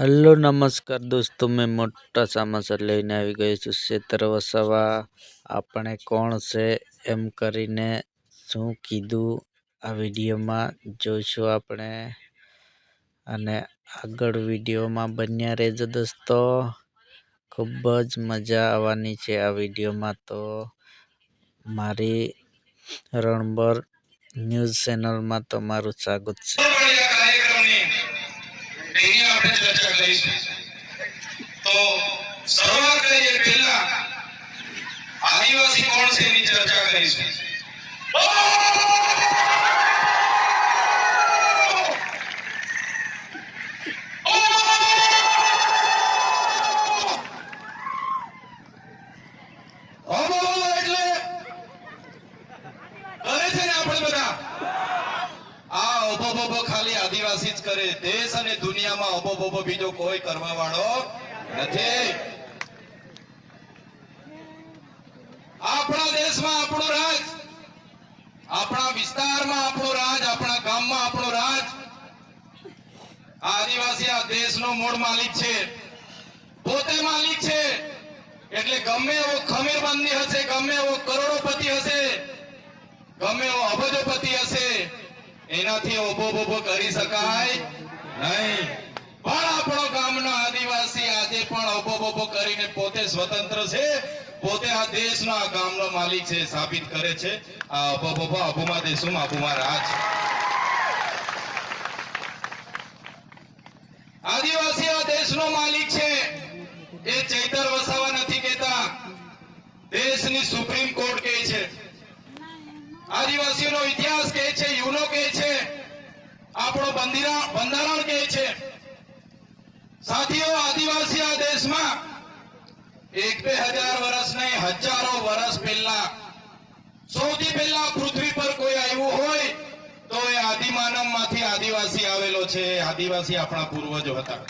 Hello, નમસ્કાર દોસ્તો, મેં મોટા સમાચાર લઈને આવી ગયો છું. ક્ષેત્ર વસાવા, આપણે કોણ છે એમ કરીને શું કીધું આ વિડીયોમાં જોઈશું આપણે. અને આગળ વિડીયોમાં બન્યા રહેજો દોસ્તો. ખૂબ જ મજા આવવાની છે આ વિડીયોમાં તો. મારી રણબર ન્યૂઝ ચેનલમાં તમારું સ્વાગત છે એની કરીશું તો શરૂઆત કરીએ પહેલા. આદિવાસી કોણ છે એની ચર્ચા કરીશું ઓબો ઓબો એટલે કરે છે ને આપણે બધા બોબો ખાલી આદિવાસી જ કરે. દેશ અને દુનિયામાં બોબો બીજો કોઈ કરવા વાળો નથી. આપણા દેશમાં આપણો રાજ, આપણા વિસ્તારમાં આપણો રાજ, આપણા ગામમાં આપણો રાજ. આદિવાસી આ દેશનો મૂળ માલિક છે. પોતે માલિક છે. એટલે ગમે એવો ખમીરબંધી હશે, ગમે એવો કરોડોપતિ હશે, ગમે એવો અબજોપતિ હશે એનાથી ઓબો બોબો કરી શકાય નહીં. પણ આપણો ગામનો આદિવાસી આજે પણ ઓબો બોબો કરીને પોતે સ્વતંત્ર છે. પોતે આ દેશનો આ ગામનો માલિક છે, સાબિત કરે છે. આ ઓબો બોબો અભુમા દેશોમાં અભુમા રાજ. આદિવાસી આ દેશનો માલિક છે. એ ચૈતર વસાવા નથી કહેતા. દેશની સુપ્રીમ કોર્ટ કહે છે. આદિવાસીઓનો ઇતિહાસ કહે છે યુનો કહે છે, આપણો બંધારણ કહે છે. સાથીઓ, આદિવાસી આ દેશમાં એક બે હજાર વર્ષ નહીં, હજારો વર્ષ પહેલા, સૌથી પહેલા પૃથ્વી પર કોઈ આવ્યું હોય, તો એ આદિમાનવમાંથી આદિવાસી આવેલો છે. આદિવાસી આપણા પૂર્વજો હતા.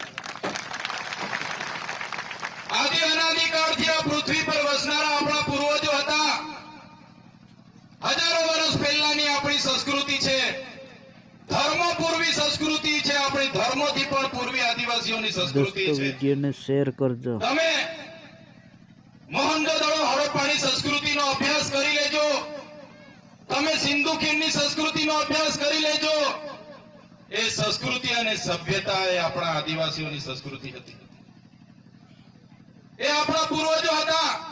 આદિ અનાદિકાળથી આ પૃથ્વી પર વસનારા આપણા પૂર્વજો હતા હજારો વર્ષ પહેલાની આપણી સંસ્કૃતિ છે ધર્મ પૂર્વી સંસ્કૃતિ છે આપણી ધર્મોથી પણ પૂર્વી આદિવાસીઓની સંસ્કૃતિ છે. વિડીયોને શેર કરજો. તમે મોહનજોદડો હડપ્પાની સંસ્કૃતિનો અભ્યાસ કરી લેજો. તમે સિંધુ ખીણની સંસ્કૃતિનો અભ્યાસ કરી લેજો. એ સંસ્કૃતિ અને સભ્યતા એ આપણા આદિવાસીઓની સંસ્કૃતિ હતી. એ આપણા પૂર્વજો હતા.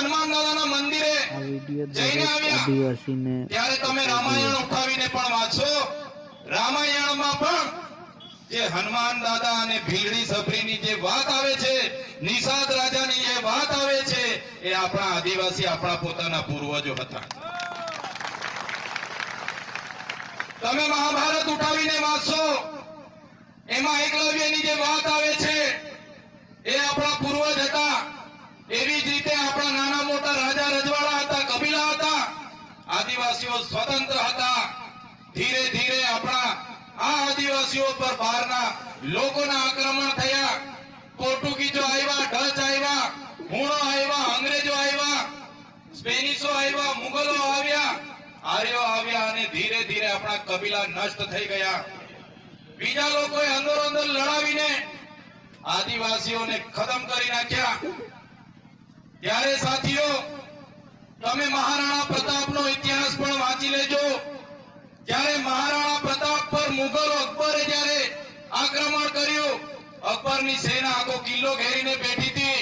હનુમાન દાદાના મંદિરે આ વીડિયો દરેક. આદિવાસીને ત્યારે તમે રામાયણ ઉઠાવીને પણ વાંચો. રામાયણમાં પણ જે હનુમાન દાદા અને ભીલડી સબરીની જે વાત આવે છે નિષાદ રાજાની જે વાત આવે છે એ આપણા આદિવાસી આપણા પોતાના પૂર્વજો હતા. તમે મહાભારત ઉઠાવીને વાંચો એમાં એકલવ્યની જે વાત આવે છે એ આપણા પૂર્વજ હતા. એવી નાના મોટા રાજા રજવાડા હતા, કબીલા હતા. આદિવાસીઓ સ્વતંત્ર હતા. ધીરે ધીરે આપણા આ આદિવાસીઓ પર બહારના લોકોના આક્રમણ થયા. પોર્ટુગીઝો આવ્યા, ડચ આવ્યા હુણો આવ્યા, અંગ્રેજો આવ્યા, સ્પેનિશો આવ્યા મુગલો આવ્યા. આર્યો આવ્યા અને ધીરે ધીરે આપણા કબીલા નષ્ટ થઈ ગયા. બીજા લોકોએ અંદર અંદર લડાવીને આદિવાસીઓને ખતમ કરી નાખ્યા. ત્યારે સાથીઓ, તમે મહારાણા પ્રતાપનો ઇતિહાસ પણ વાંચી લેજો. જ્યારે મહારાણા પ્રતાપ પર મુગલ અકબરે જ્યારે આક્રમણ કર્યું, અકબરની સેના આખો કિલ્લો ઘેરીને બેઠી હતી.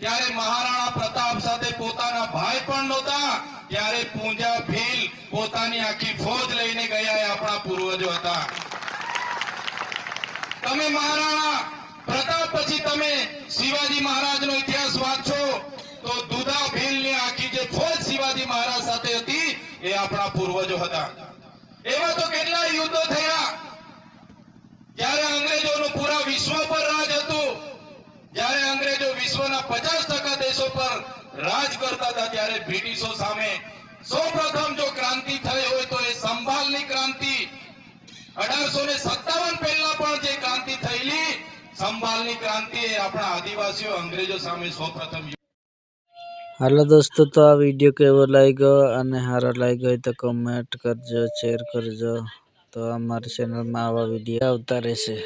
ત્યારે મહારાણા પ્રતાપ સાથે પોતાના ભાઈ પણ નહોતા. ત્યારે પૂંજા, ભીલ પોતાની આખી ફોજ લઈને ગયા આપણા પૂર્વજો હતા. તમે મહારાણા પ્રતાપ પછી તમે શિવાજી મહારાજનો ઇતિહાસ વાંચો, તો દુધા ભીલની આખી જે ફોજ શિવાજી મહારાજ સાથે હતી, એ આપણા પૂર્વજો હતા. એવા તો કેટલા યુદ્ધો થયા. જ્યારે અંગ્રેજોનું પૂરા વિશ્વ પર રાજ હતું, જ્યારે અંગ્રેજો વિશ્વના પચાસ ટકા દેશો પર રાજ કરતા હતા, ત્યારે બ્રિટિશો સામે સૌપ્રથમ જો ક્રાંતિ થઈ હોય તો એ સંભાલની ક્રાંતિ. અઢારસો ને સત્તાવન પહેલા પણ જે ક્રાંતિ થયેલી સંભાલની ક્રાંતિ એ આપણા આદિવાસીઓ અંગ્રેજો સામે સૌપ્રથમ હાલો દોસ્તો, તો આ વીડિયો કેવો લાગ્યો અને સારો લાગ્યો હોય તો કમેન્ટ કરજો શેર કરજો. તો અમારી ચેનલમાં આવા વીડિયો આવતા રહેશે.